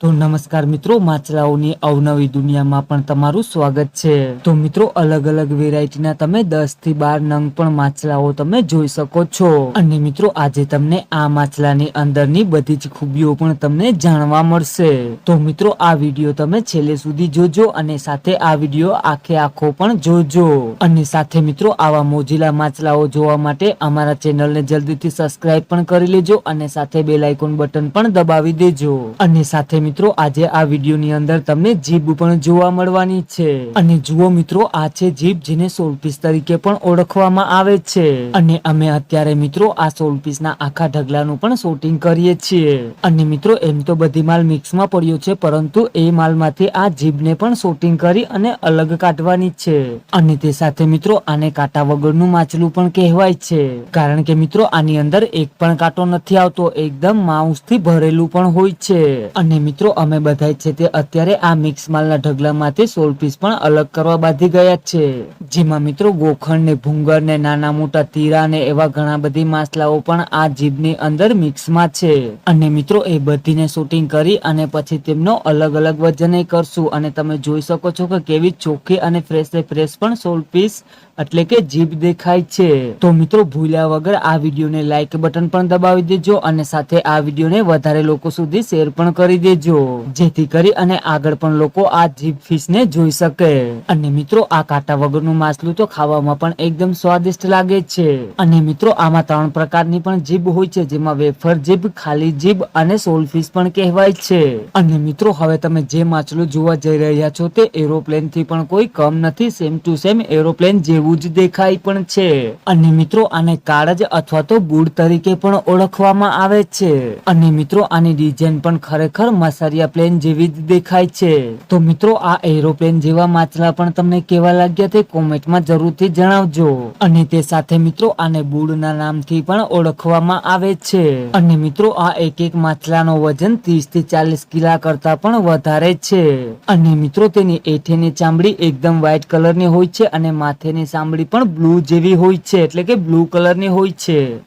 તો નમસ્કાર મિત્રો, માછલાઓની અવનવી દુનિયામાં પણ તમારું સ્વાગત છે. તો મિત્રો અલગ અલગ વેરાયટીના તમે દસથી બાર નંગ પણ માછલાઓ તમે જોઈ શકો છો. અને મિત્રો, આજે તમને આ માછલાની અંદરની બધી જ ખૂબીઓ પણ તમને જાણવા મળશે. તો મિત્રો, આ વીડિયો તમે છેલ્લે સુધી જોજો અને સાથે આ વીડિયો આખે આખો પણ જોજો. અને સાથે મિત્રો, આવા મોજીલા માછલાઓ જોવા માટે અમારા ચેનલને જલ્દીથી સબસ્ક્રાઇબ પણ કરી લેજો અને સાથે બેલ આઇકોન બટન પણ દબાવી દેજો. અને સાથે મિત્રો, આજે આ વિડીયોની અંદર તમને જીભ પણ જોવા મળવાની છે. અને જુઓ મિત્રો, આ છે જીભ જેને સોલપીસ તરીકે પણ ઓળખવામાં આવે છે. અને અમે અત્યારે મિત્રો, આ સોલપીસના આખા ઢગલાનું પણ શૂટિંગ કરીએ છીએ. અને મિત્રો, એમ તો બધી માલ મિક્સમાં પડ્યો છે, પરંતુ એ માલમાંથી આ જીભને પણ શૂટિંગ કરી અને અલગ કાઢવાની છે. અને તે સાથે મિત્રો, આને કાંટા વગરનું માછલું પણ કહેવાય છે. કારણ કે મિત્રો, આની અંદર એક પણ કાંટો નથી આવતો, એકદમ માઉસથી ભરેલું પણ હોય છે. અને મિત્રો અમે બધા છે તે અત્યારે આ મિક્સ માલના ઢગલામાંથી સોલ પીસ પણ અલગ કરવા બાંધી ગયા છે. જેમાં મિત્રો ગોખણ ને ભૂંગર ને નાના મોટા તીરા ને એવા ઘણા બધી માછલાઓ પણ આ જીભની અંદર મિક્સમાં છે. અને મિત્રો, એ બધીને શૂટિંગ કરી અને પછી તેમનો અલગ અલગ વજન કરશું. અને તમે જોઈ શકો છો કે કેવી ચોખ્ખી અને ફ્રેશ ફ્રેશ પણ સોલ પીસ એટલે કે જીભ દેખાય છે. તો મિત્રો, ભૂલ્યા વગર આ વિડીયોને લાઈક બટન પણ દબાવી દેજો અને સાથે આ વિડીયોને વધારે લોકો સુધી શેર પણ કરી દેજો. જેથી કરી અને આગળ પણ લોકો આ જીભ ફિશને જોઈ શકે. અને મિત્રો, આ કાંટા વગરનું માછલું તો ખાવામાં પણ એકદમ સ્વાદિષ્ટ લાગે છે. અને મિત્રો, આમાં ત્રણ પ્રકારની પણ જીભ હોય છે, જેમાં વેફર જીભ, ખાલી જીભ અને સોલ ફિશ પણ કહેવાય છે. અને મિત્રો, હવે તમે જે માછલું જોવા જઈ રહ્યા છો તે એરોપ્લેનથી પણ કોઈ કમ નથી સેમ ટુ સેમ એરોપ્લેન જેવું જ દેખાય પણ છે. અને મિત્રો, આને કાળજ અથવા તો બુડ તરીકે પણ ઓળખવામાં આવે છે. અને મિત્રો, આની ડિઝાઇન પણ ખરેખર મસારિયા પ્લેન જેવી જ દેખાય છે. તો મિત્રો, આ એરોપ્લેન જેવા માછલા પણ તમને કેવા લાગ્યા તે કોમેન્ટમાં જરૂરથી જણાવજો. અને તે સાથે મિત્રો, આને બુડના નામથી પણ ઓળખવામાં આવે છે. અને મિત્રો, આ એક એક માછલાનો વજન ત્રીસથી ચાલીસ કિલા કરતા પણ વધારે છે. અને મિત્રો, તેની એઠેની ચામડી એકદમ વ્હાઈટ કલરની હોય છે અને માથેની ચામડી પણ બ્લુ જેવી હોય છે, એટલે કે બ્લુ કલરની હોય છે.